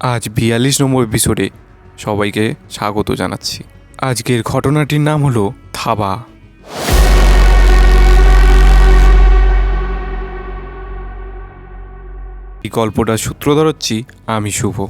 আজ বিয়াল্লিশ নম্বর এপিসোডে সবাইকে স্বাগত জানাচ্ছি। আজকের ঘটনাটির নাম হলো থাবা। এই গল্পটার সূত্রধর হচ্ছি আমি শুভ।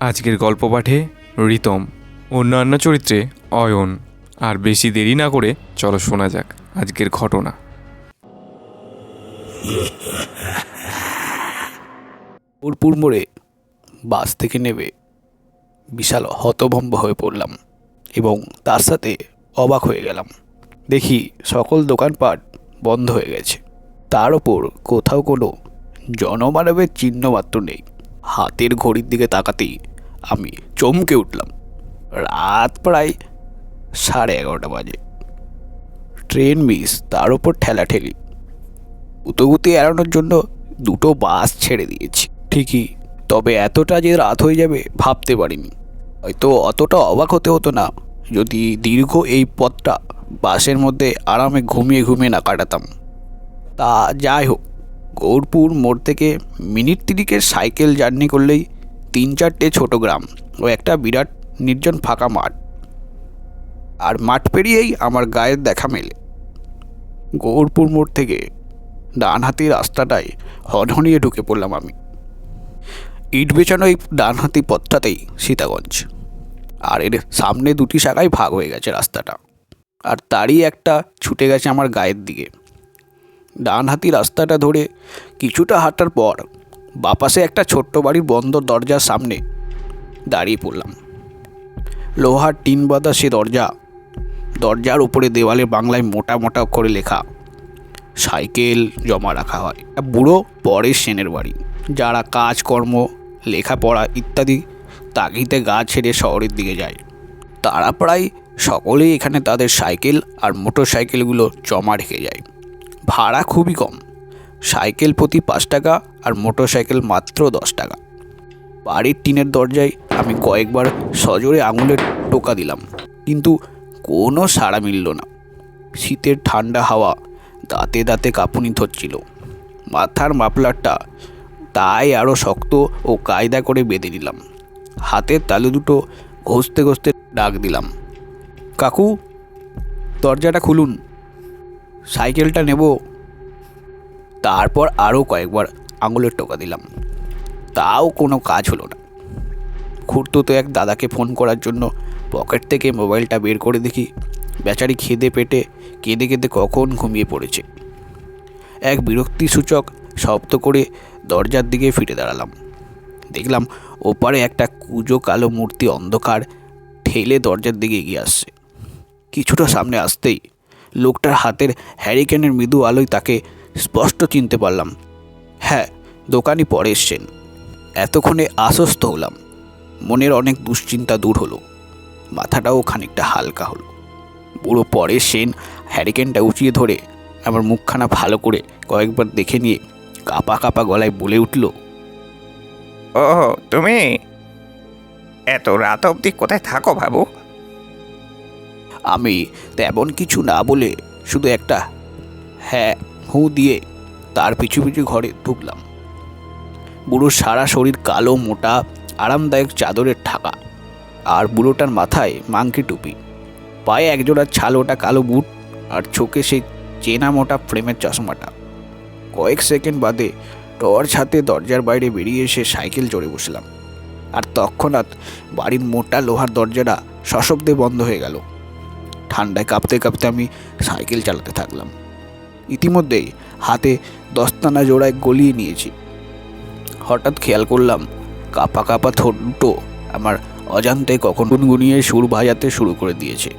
আজকের গল্প পাঠে রিতম, অন্যান্য চরিত্রে অয়ন। আর বেশি দেরি না করে চলো শোনা যাক আজকের ঘটনা। বোলপুর মোড়ে বাস থেকে নেমে বিশাল হতভম্ব হয়ে পড়লাম এবং তার সাথে অবাক হয়ে গেলাম। দেখি সকল দোকানপাট বন্ধ হয়ে গেছে। তার ওপর কোথাও কোনো জনমানবের চিহ্ন মাত্র নেই। হাতের ঘড়ির দিকে তাকাতেই আমি চমকে উঠলাম। রাত প্রায় সাড়ে এগারোটা বাজে। ট্রেন মিস, তার ওপর ঠেলাঠেলি গুতগুতি এড়ানোর জন্য দুটো বাস ছেড়ে দিয়েছি। ঠিকই তবে এতটা যে রাত হয়ে যাবে ভাবতে পারিনি। হয়তো অতটা অবাক হতে হতো না, যদি দীর্ঘ এই পথটা বাসের মধ্যে আরামে ঘুমিয়ে ঘুমিয়ে না কাটাতাম। তা যাই হোক, গৌরপুর মোড় থেকে মিনিট তিরিকের সাইকেল জার্নি করলেই তিন চারটে ছোট গ্রাম ও একটা বিরাট নির্জন ফাঁকা মাঠ। আর মাঠ পেরিয়েই আমার গায়ের দেখা মেলে। গৌরপুর মোড় থেকে ডানহাতি রাস্তাটায় হনহনিয়ে ঢুকে পড়লাম আমি। ইট বেচানো এই ডানহাতি পথটাতেই সীতাগঞ্জ। আর এর সামনে দুটি শাখায় ভাগ হয়ে গেছে রাস্তাটা। আর তারই একটা ছুটে গেছে আমার গায়ের দিকে। ডানহাতি রাস্তাটা ধরে কিছুটা হাঁটার পর বাপাসে একটা ছোট্ট বাড়ির বন্ধ দরজার সামনে দাঁড়িয়ে পড়লাম। লোহার টিন বাঁধা সে দরজা, দরজার উপরে দেওয়ালে বাংলায় মোটা মোটা করে লেখা, সাইকেল জমা রাখা হয়। বুড়ো পরের সেনের বাড়ি, যারা কাজকর্ম লেখাপড়া ইত্যাদি তাগিতে গা ছেড়ে শহরের দিকে যায়। তারা প্রায় সকলেই এখানে তাদের সাইকেল আর মোটর সাইকেলগুলো জমা রেখে যায়। ভাড়া খুবই কম। সাইকেল প্রতি পাঁচ টাকা আর মোটর সাইকেল মাত্র দশ টাকা। বাড়ির টিনের দরজায় আমি কয়েকবার সজোরে আঙুলের টোকা দিলাম, কিন্তু কোনো সাড়া মিলল না। শীতের ঠান্ডা হাওয়া দাঁতে দাঁতে কাঁপুনি ধরছিল। মাথার মাফলারটা তাই আরও শক্ত ও কায়দা করে বেঁধে নিলাম। হাতের তালু দুটো ঘষতে ঘষতে ডাক দিলাম, কাকু, দরজাটা খুলুন, সাইকেলটা নেব। তারপর আরও কয়েকবার আঙুলের টোকা দিলাম, তাও কোনো কাজ হলো না। খুঁড়তো তো এক দাদাকে ফোন করার জন্য, পকেট থেকে মোবাইলটা বের করে দেখি, বেচারি খিদে পেটে কেঁদে কেঁদে কখন ঘুমিয়ে পড়েছে। এক বিরক্তিসূচক শব্দ করে দরজার দিকে ফিরে দাঁড়ালাম। দেখলাম ওপারে একটা কুজো কালো মূর্তি অন্ধকার ঠেলে দরজার দিকে এগিয়ে আসছে। কিছুটা সামনে আসতেই লোকটার হাতের হ্যারিকেনের মৃদু আলোয় তাকে স্পষ্ট চিনতে পারলাম। হ্যাঁ দোকানি পরে এসছেন। এতক্ষণে আশ্বস্ত হলাম। মনের অনেক দুশ্চিন্তা দূর হলো। মাথাটাও খানিকটা হালকা হলো। বুড়ো পরে সেন হ্যারিকেনটা উঁচিয়ে ধরে আমার মুখখানা ভালো করে কয়েকবার দেখে নিয়ে কাপা কাপা গলায় বলে উঠল ও তুমি? এত রাত অবধি কোথায় থাকো বাবু? আমি তেমন কিছু না বলে শুধু একটা হ্যাঁ হু দিয়ে তার পিছু পিছু ঘরে ঢুকলাম। বুড়োর সারা শরীর কালো, মোটা, আরামদায়ক চাদরের ঢাকা আর বুড়োটার মাথায় মাংকি টুপি। পায়ে একজোড়া ছাল ওটা কালো বুট আর চোখে সেই চেনা মোটা ফ্রেমের চশমাটা। কয়েক সেকেন্ড বাদে টর্চ হাতে দরজার বাইরে বেরিয়ে এসে সাইকেল চড়ে বসলাম। আর তৎক্ষণাৎ বাড়ির মোটা লোহার দরজাটা সশব্দে বন্ধ হয়ে গেল। ঠান্ডায় কাঁপতে কাঁপতে আমি সাইকেল চালাতে থাকলাম। ইতিমধ্যেই হাতে দস্তানা জোড়ায় গলিয়ে নিয়েছি। হঠাৎ খেয়াল করলাম কাপা কাপা দুটো আমার অজান্তে কখন গুনগুনিয়ে সুর ভাজাতে শুরু করে দিয়েছে।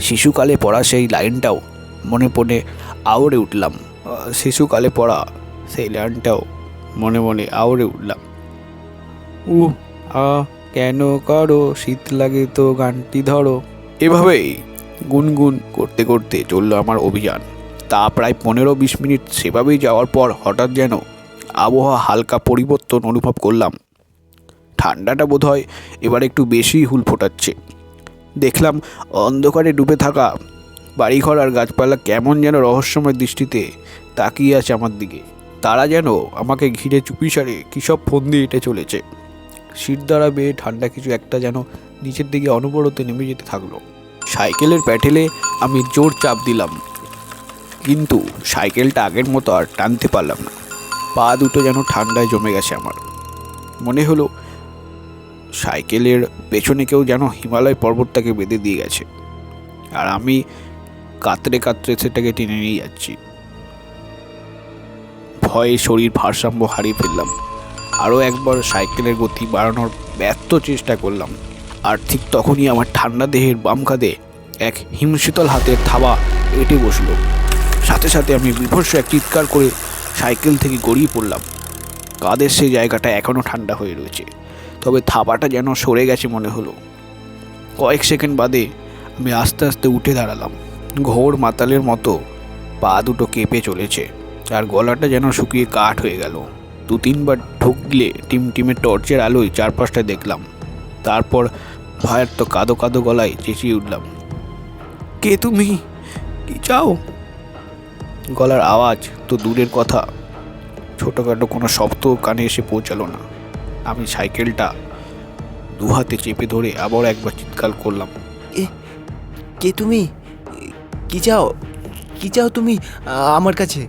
শিশুকালে পড়া সেই লাইনটাও মনে পড়ে আওড়ে উঠলাম। শিশুকালে পড়া সেই লাইনটাও মনে মনে আওড়ে উঠলাম। উ আ, কেন করো? শীত লাগে তো গানটি ধরো। এভাবেই গুনগুন করতে করতে চলল আমার অভিযান। তা প্রায় পনেরো বিশ মিনিট সেভাবেই যাওয়ার পর হঠাৎ যেন আবহাওয়া হালকা পরিবর্তন অনুভব করলাম। ঠান্ডাটা বোধহয় এবার একটু বেশি হুল ফোটাচ্ছে দেখলাম অন্ধকারে ডুবে থাকা বাড়িঘর আর গাছপালা কেমন যেন রহস্যময় দৃষ্টিতে তাকিয়ে আছে আমার দিকে। তারা যেন আমাকে ঘিরে চুপিসারে কী সব ফন্দি এঁটে চলেছে। সিট দ্বারা বেয়ে ঠান্ডা কিছু একটা যেন নিচের দিকে অনবরত নেমে যেতে থাকল। সাইকেলের প্যাটেলে আমি জোর চাপ দিলাম। কিন্তু সাইকেলটা আগের মতো আর টানতে পারলাম না। পা দুটো যেন ঠান্ডায় জমে গেছে আমার। মনে হলো সাইকেলের পেছনে কেউ যেন হিমালয় পর্বতটাকে বেঁধে দিয়ে গেছে। আর আমি কাতরে কাতরে সেটাকে টেনে নিয়ে যাচ্ছি। ভয়ে শরীর ভারসাম্য হারিয়ে ফেললাম। আরও একবার সাইকেলের গতি বাড়ানোর ব্যর্থ চেষ্টা করলাম। আর ঠিক তখনই আমার ঠান্ডা দেহের বাম কাঁধে এক হিমশীতল হাতের থাবা এঁটে বসল। সাথে সাথে আমি বিভৎস এক চিৎকার করে সাইকেল থেকে গড়িয়ে পড়লাম। কাদের সেই জায়গাটা এখনও ঠান্ডা হয়ে রয়েছে। তবে থাবাটা যেন সরে গেছে মনে হলো। কয়েক সেকেন্ড বাদে আমি আস্তে আস্তে উঠে দাঁড়ালাম। ঘোর মাতালের মতো পা দুটো কেঁপে চলেছে আর গলাটা যেন শুকিয়ে কাঠ হয়ে গেল। দু তিনবার ঢুকলে টিম টিমের টর্চের আলোয় চারপাশটা দেখলাম। তারপর ভয়ের তো কাদো কাদো গলায় চেঁচিয়ে উঠলাম, কে তুমি? কি চাও? গলার আওয়াজ তো দূরের কথা। ছোটোখাটো কোনো শব্দ কানে এসে পৌঁছালো না। আমি সাইকেলটা দু হাতে চেপে ধরে আবার একবার চিৎকার করলাম কে তুমি? কি চাও? কি চাও তুমি আমার কাছে?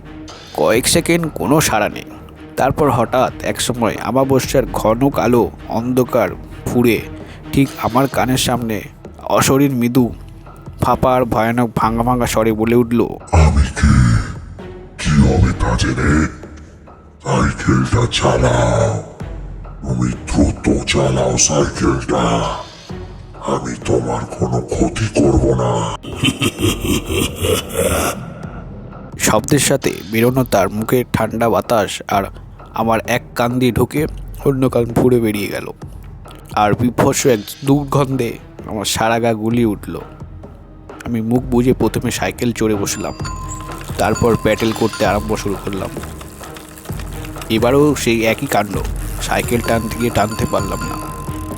কয়েক সেকেন্ড কোনো সাড়া নেই। তারপর হঠাৎ একসময় আমাবস্যার ঘন কালো অন্ধকার ফুরে ঠিক আমার কানের সামনে অশরীর মৃদু ফাঁপা আর ভয়ানক ভাঙা ভাঙা স্বরে বলে উঠল আমি কি? কি হবে জেনে? সাইকেলটা চালাও। তুমি দ্রুত চালাও সাইকেলটা। আমি তোমার কোনো ক্ষতি করব না। শব্দের সাথে বেরোনো তার মুখের ঠান্ডা বাতাস আর আমার এক কান দিয়ে ঢুকে অন্য কান ফুড়ে বেরিয়ে গেল। আর বিভৎস এক দুর্গন্ধে আমার সারা গা গুলিয়ে উঠল। আমি মুখ বুজে প্রথমে সাইকেল চড়ে বসলাম। তারপর প্যাটেল করতে আরম্ভ শুরু করলাম। এবারেও সেই একই কাণ্ড। সাইকেল টানতে গিয়ে টানতে পারলাম না।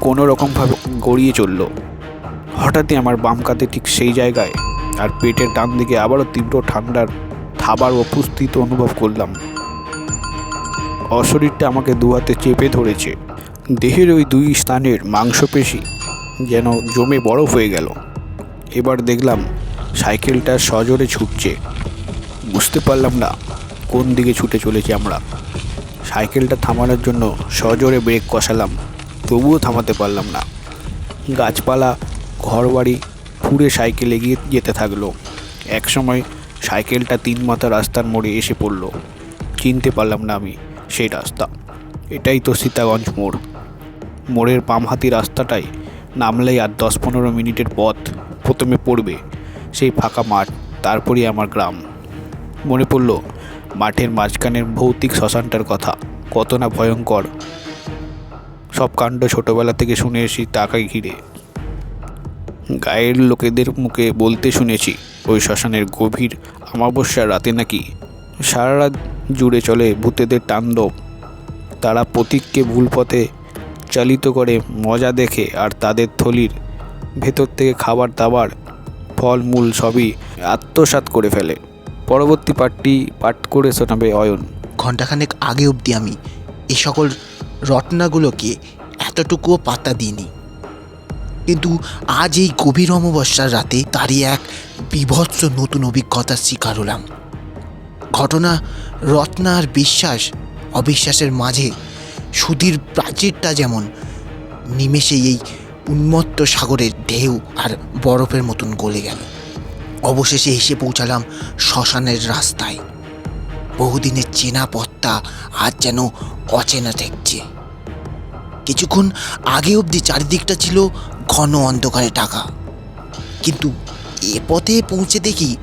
কোনো রকমভাবে গড়িয়ে চলল। হঠাৎই আমার বাম কাতে ঠিক সেই জায়গায় আর পেটের ডান দিকে আবারও তীব্র ঠান্ডার থাবার উপস্থিত অনুভব করলাম। অশরীরটা আমাকে দু হাতে চেপে ধরেছে। দেহের ওই দুই স্থানের মাংসপেশি যেন জমে বরফ হয়ে গেল। এবার দেখলাম সাইকেলটা সজোরে ছুটছে। বুঝতে পারলাম না কোন দিকে ছুটে চলেছি আমরা। সাইকেলটা থামানোর জন্য সজোরে ব্রেক কষালাম। তবুও থামাতে পারলাম না। গাছপালা, ঘরবাড়ি ফুঁড়ে সাইকেল এগিয়ে যেতে থাকল। একসময় সাইকেলটা তিন মাথা রাস্তার মোড়ে এসে পড়ল। চিনতে পারলাম না আমি সেই রাস্তা। এটাই তো সীতাগঞ্জ মোড়। মোড়ের বাম হাতি রাস্তাটাই নামলেই আর দশ পনেরো মিনিটের পথ প্রথমে পড়বে সেই ফাঁকা মাঠ, তারপরই আমার গ্রাম। মনে পড়ল মাঠের মাঝখানের ভৌতিক শ্মশানটার কথা। কত না ভয়ঙ্কর সব কাণ্ড ছোটবেলা থেকে শুনে এসি তাকে ঘিরে? গায়ের লোকেদের মুখে বলতে শুনেছি, ওই শ্মশানের গভীর অমাবস্যার রাতে নাকি সারা রাত জুড়ে চলে ভূতেদের তাণ্ডব। তারা প্রতীককে ভুল পথে চালিত করে, মজা দেখে আর তাদের থলির ভেতর থেকে খাবার দাবার, ফলমূল সবই আত্মসাৎ করে ফেলে। পরবর্তী পাঠটি পাঠ করে শোনাবে অয়ন। ঘন্টাখানেক আগে অবধি আমি এই সকল রত্নাগুলোকে এতটুকুও পাতা দিইনি। কিন্তু আজ এই গভীর অমাবস্যার রাতে তারই এক বিভৎস নতুন অভিজ্ঞতার শিকার হলাম। ঘটনা রত্না আর বিশ্বাস অবিশ্বাসের মাঝে সুধীর প্রাচীরটা যেমন নিমেষে এই উন্মত্ত সাগরের ঢেউ আর বরফের মতন গলে গেল। অবশেষে এসে পৌঁছালাম শ্মশানের রাস্তায়। বহুদিনের চেনা পথটা আজ যেন অচেনা ঠেকছে কিছুক্ষণ আগে অবধি চারিদিকটা ছিল ঘন অন্ধকারে টাকা কিন্তু এ পথে পৌঁছে দেখি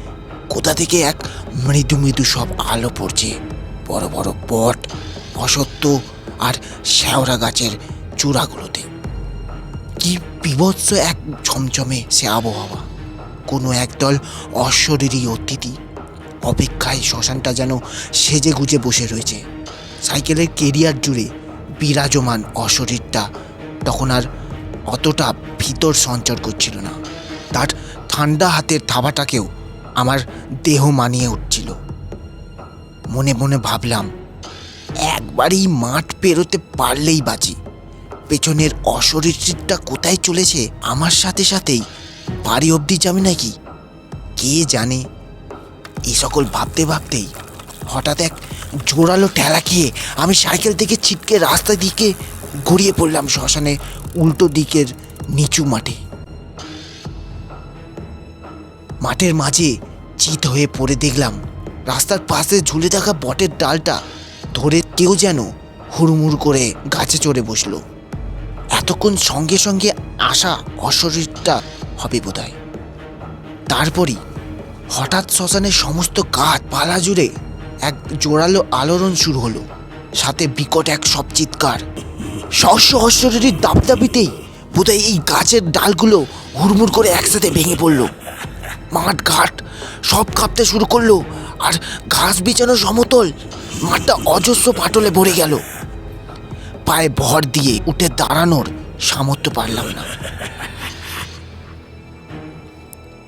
কোথা থেকে এক মৃদু মৃদু সব আলো পড়ছে। বড় বড় পট, অসত্য আর শ্যাওড়া গাছের চূড়াগুলোতে। কি বিভৎস এক ঝমঝমে সে আবহাওয়া। কোনো একদল অশরীরী অতিথি অপেক্ষায় শ্মশানটা যেন সেজে গুজে বসে রয়েছে। সাইকেলের কেরিয়ার জুড়ে বিরাজমান অশরীরটা তখন আর অতটা ভিতর সঞ্চার করছিল না। তার ঠান্ডা হাতের থাবাটাকেও আমার দেহ মানিয়ে উঠছিল। মনে মনে ভাবলাম, একবারই মাঠ পেরোতে পারলেই বাঁচি। পেছনের অশরীরটা কোথায় চলেছে? আমার সাথে সাথেই বাড়ি অবধি যাবে নাকি? কে জানে? এই সকল ভাবতে ভাবতেই হঠাৎ এক জোরালো ঠেলা খেয়ে আমি সাইকেল থেকে ছিটকে রাস্তা দিকে গড়িয়ে পড়লাম শ্মশানে উল্টো দিকের নিচু মাঠে। মাঠের মাঝে চিত হয়ে পড়ে দেখলাম রাস্তার পাশে ঝুলে থাকা বটের ডালটা ধরে কেউ যেন হুড়মুড় করে গাছে চড়ে বসল। এতক্ষণ সঙ্গে সঙ্গে আসা অশরীরটা হবে বোধহয়। তারপরই হঠাৎ শ্মশানের সমস্ত গাছ পালা জুড়ে এক জোরালো আলোড়ন শুরু হলো। সাথে বিকট এক সব চিৎকার। সহস্র অশ্বরের দাপদাপিতেই বোধহয় এই গাছের ডালগুলো হুড়মুড় করে একসাথে ভেঙে পড়ল। মাঠ ঘাট সব কাঁপতে শুরু করল আর ঘাস বিছানো সমতল মাঠটা অজস্র পাটলে ভরে গেল। পায়ে ভর দিয়ে উঠে দাঁড়ানোর সামর্থ্য পারলাম না।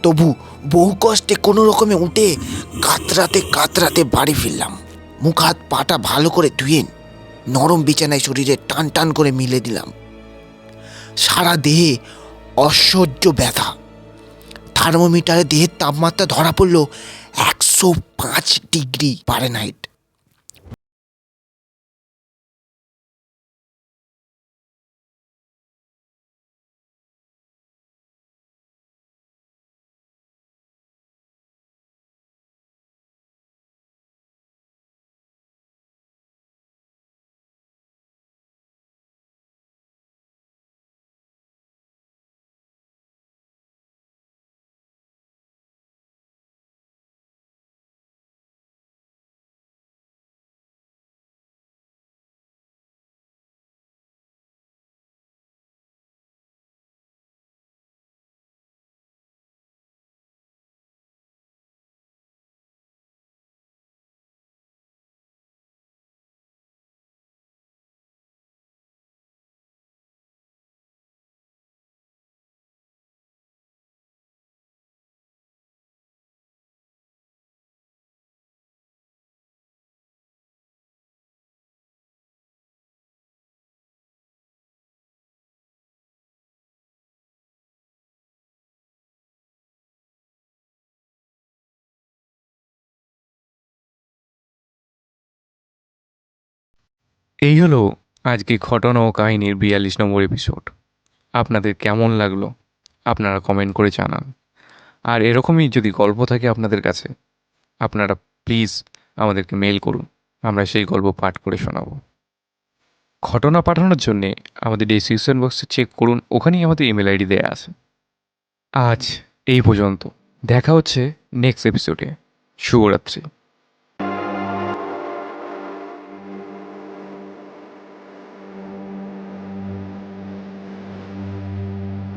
তবু বহু কষ্টে কোনো রকমে উঠে কাতরাতে কাতরাতে বাড়ি ফিরলাম। মুখ হাত পাটা ভালো করে ধুয়ে নরম বিছানায় শরীরে টান টান করে মিলে দিলাম। সারা দেহে অসহ্য ব্যথা। থার্মোমিটারে দেহের তাপমাত্রা ধরা পড়ল একশো পাঁচ ডিগ্রি ফারেনহাইট এই হলো আজকে ঘটনা ও কাহিনীর বিয়াল্লিশ নম্বর এপিসোড আপনাদের কেমন লাগল, আপনারা কমেন্ট করে জানান। আর এরকমই যদি গল্প থাকে আপনাদের কাছে, আপনারা প্লিজ আমাদেরকে মেল করুন, আমরা সেই গল্প পাঠ করে শোনাব। ঘটনা পাঠানোর জন্যে আমাদের ডিসক্রিপশন বক্সে চেক করুন, ওখানেই আমাদের ইমেল আইডি দেওয়া আছে। আজ এই পর্যন্ত, দেখা হচ্ছে নেক্সট এপিসোডে শুভরাত্রি।